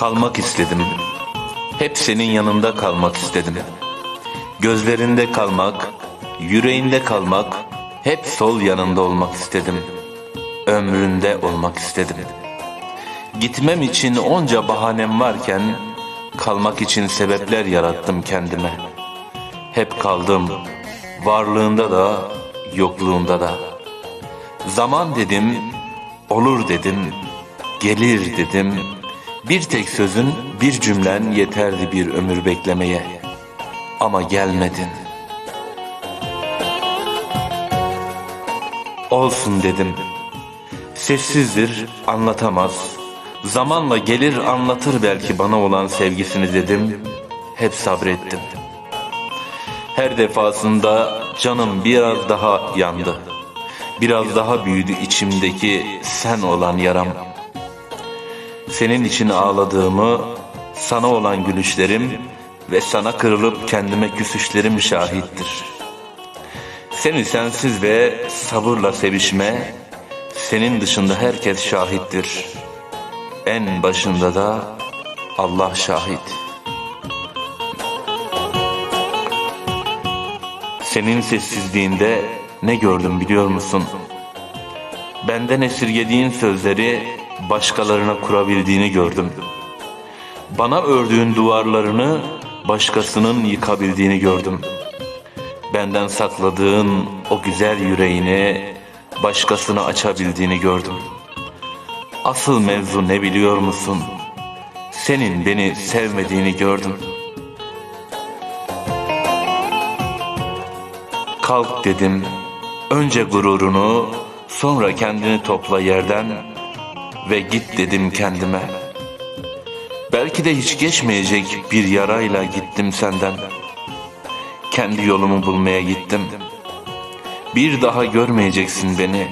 Kalmak istedim. Hep senin yanında kalmak istedim. Gözlerinde kalmak, yüreğinde kalmak, hep sol yanında olmak istedim. Ömründe olmak istedim. Gitmem için onca bahanem varken, kalmak için sebepler yarattım kendime. Hep kaldım, varlığında da, yokluğunda da. Zaman dedim, olur dedim, gelir dedim. Bir tek sözün, bir cümlen yeterdi bir ömür beklemeye. Ama gelmedin. Olsun dedim. Sessizdir, anlatamaz. Zamanla gelir anlatır belki bana olan sevgisini dedim. Hep sabrettim. Her defasında canım biraz daha yandı. Biraz daha büyüdü içimdeki sen olan yaram. Senin için ağladığımı, sana olan gülüşlerim ve sana kırılıp kendime küsüşlerim şahittir. Seni sensiz ve sabırla sevişme, senin dışında herkes şahittir. En başında da Allah şahit. Senin sessizliğinde ne gördüm biliyor musun? Benden esirgediğin sözleri başkalarına kurabildiğini gördüm. Bana ördüğün duvarlarını başkasının yıkabildiğini gördüm. Benden sakladığın o güzel yüreğini başkasına açabildiğini gördüm. Asıl mevzu ne biliyor musun? Senin beni sevmediğini gördüm. Kalk dedim. Önce gururunu, sonra kendini topla yerden ve git dedim kendime. Belki de hiç geçmeyecek bir yarayla gittim senden. Kendi yolumu bulmaya gittim. Bir daha görmeyeceksin beni.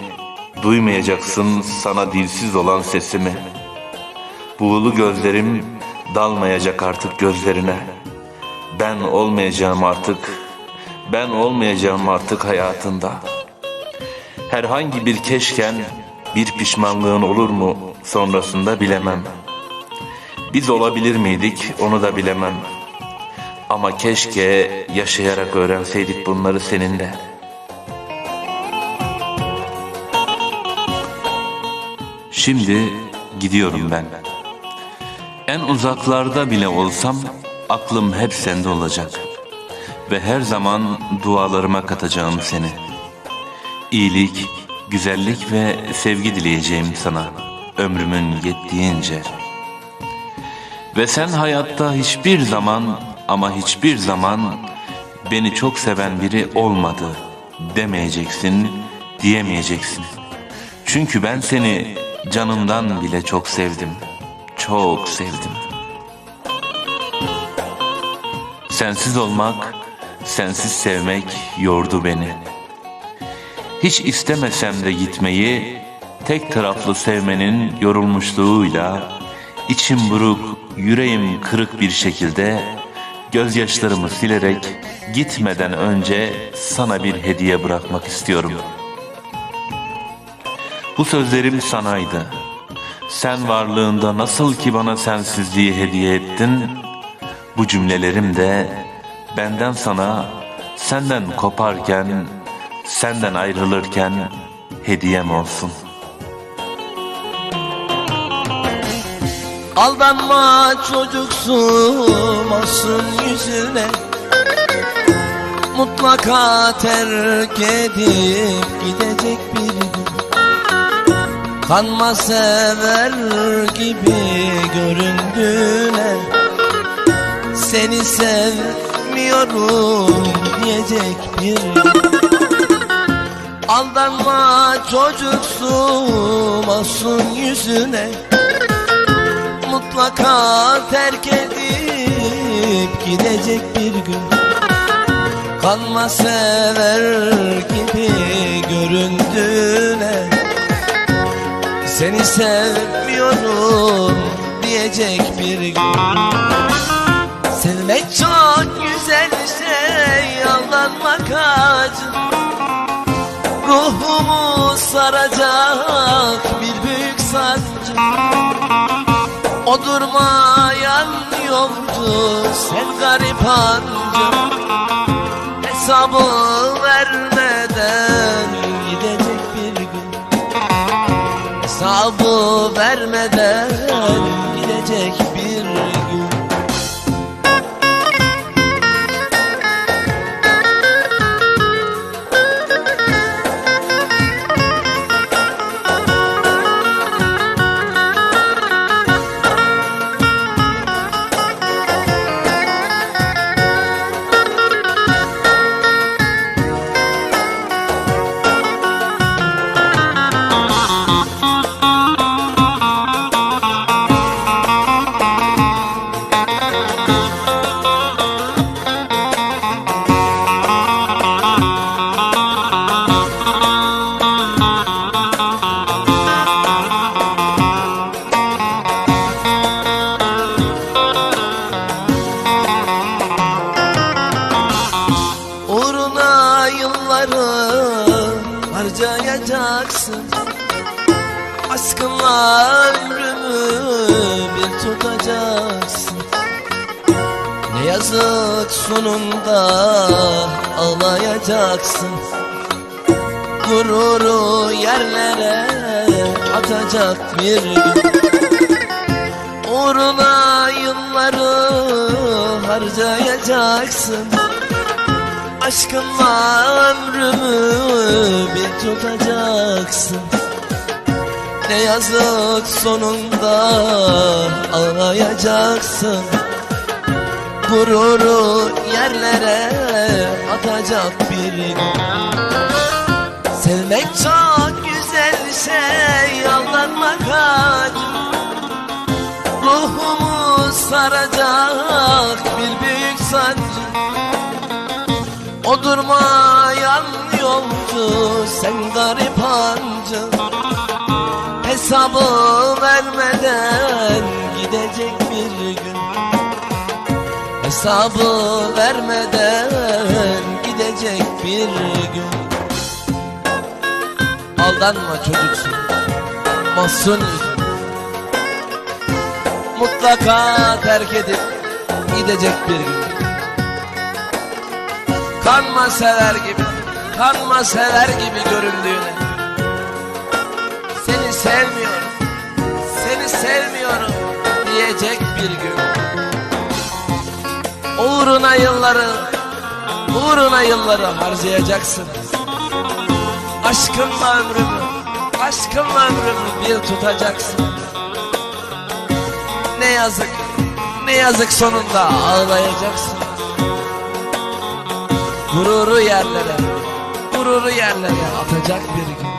Duymayacaksın sana dilsiz olan sesimi. Buğulu gözlerim dalmayacak artık gözlerine. Ben olmayacağım artık. Ben olmayacağım artık hayatında. Herhangi bir keşken bir pişmanlığın olur mu sonrasında bilemem. Biz olabilir miydik onu da bilemem. Ama keşke yaşayarak öğrenseydik bunları seninle. Şimdi gidiyorum ben. En uzaklarda bile olsam aklım hep sende olacak. Ve her zaman dualarıma katacağım seni. İyilik, güzellik ve sevgi dileyeceğim sana ömrümün yettiğince. Ve sen hayatta hiçbir zaman ama hiçbir zaman beni çok seven biri olmadı demeyeceksin, diyemeyeceksin. Çünkü ben seni canımdan bile çok sevdim. Çok sevdim. Sensiz olmak, sensiz sevmek yordu beni. Hiç istemesem de gitmeyi, tek taraflı sevmenin yorulmuşluğuyla, içim buruk, yüreğim kırık bir şekilde, gözyaşlarımı silerek gitmeden önce sana bir hediye bırakmak istiyorum. Bu sözlerim sanaydı. Sen varlığında nasıl ki bana sensizliği hediye ettin, bu cümlelerim de benden sana, senden koparken, senden ayrılırken hediyem olsun. Aldanma çocuksun olsun yüzüne. Mutlaka terk edip gidecek bir gün Kanma sever gibi göründüğüne. Seni sevmiyorum diyecek bir gün Aldanma çocuksun olsun yüzüne. Mutlaka terk edip gidecek bir gün. Kanma sever gibi göründüğüne. Seni sevmiyorum diyecek bir gün. Sevmek çok güzel şey aldanmak acı saracak bir büyük sancı O durmayan yolcu sen garip anca Hesabı vermeden gidecek bir gün. Hesabı vermeden gidecek bir gün ömrümü bir tutacaksın. Ne yazık sonunda ağlayacaksın. Gururu yerlere atacak bir gün. Uğruna yılları harcayacaksın. Aşkınla ömrümü bir tutacaksın Ne yazık sonunda ağlayacaksın. Gururu yerlere atacak bir gün Sevmek çok güzel şey aldanmak acı Ruhumu saracak bir büyük sancı o durmayan yolcu sen garip hancı Hesabı vermeden gidecek bir gün. Hesabı vermeden gidecek bir gün. Aldanma çocuksun Mahzun Mutlaka terk edip gidecek bir gün. Kanma sever gibi, kanma sever gibi göründüğüne sevmiyorum, seni sevmiyorum diyecek bir gün. Uğruna yılları, uğruna yılları harcayacaksın. Aşkınla ömrümü, aşkınla ömrümü bir tutacaksın. Ne yazık, ne yazık sonunda ağlayacaksın. Gururu yerlere, gururu yerlere atacak bir gün,